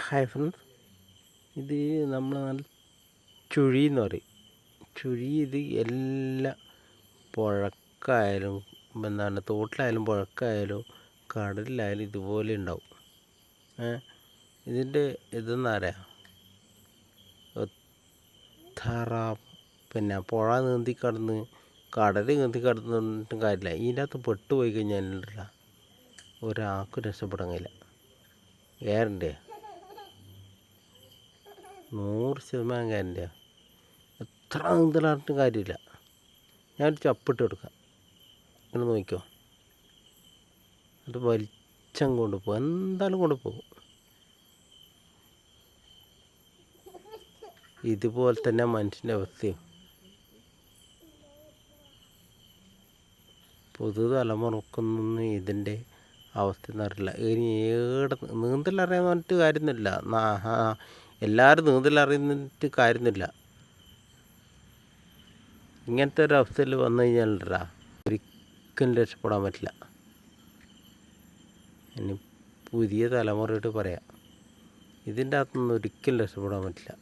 Hi friends ഇത് നമ്മൾ ചുഴി എന്ന് പറയും. ചുഴി ഇത് എല്ലാ പുഴക്കായാലും എന്താണ് തോട്ടിലായാലും പുഴക്കായാലും കടലിലായാലും ഇതുപോലെ ഉണ്ടാവും. ഇതിന്റെ ഇതിന്റെ ഇതെന്നറിയാം തറ പിന്നെ പുഴ നീന്തി കടന്ന് കടൽ നീന്തി കടന്നിട്ടും കാര്യമില്ല. ഇതിന്റെ അകത്ത് പെട്ടുപോയി കഴിഞ്ഞാൽ ഒരാൾക്കും രക്ഷപ്പെടാൻ കഴിയില്ല. നൂറ് ശതമാനം ഗ്യാരണ്ടിയാ എത്ര നീന്തലാട്ടും കാര്യമില്ല. ഞാനൊരു ചപ്പിട്ട് എടുക്കാം ഇങ്ങനെ നോക്കിക്കോ. അത് വലിച്ചം കൊണ്ടുപോകും എന്തായാലും കൊണ്ടുപോകും ഇതുപോലെ തന്നെ മനുഷ്യന്റെ അവസ്ഥയും. പുതുതലമുറക്കൊന്നും ഇതിന്റെ അവസ്ഥ എന്നറിയില്ല ഇനി ഏടെ നീന്തലറിയാൻ പറഞ്ഞിട്ട് കാര്യമൊന്നുമില്ല. എല്ലാവരും നീന്തൽ അറിയുന്നിട്ട് കാര്യമില്ല ഇങ്ങനത്തെ ഒരു അവസ്ഥയിൽ വന്നു കഴിഞ്ഞാലടാ ഒരിക്കലും രക്ഷപ്പെടാൻ പറ്റില്ല. ഇനി പുതിയ തലമുറയോട് പറയാം ഇതിന്റെ അകത്തുനിന്ന് ഒരിക്കലും രക്ഷപ്പെടാൻ പറ്റില്ല.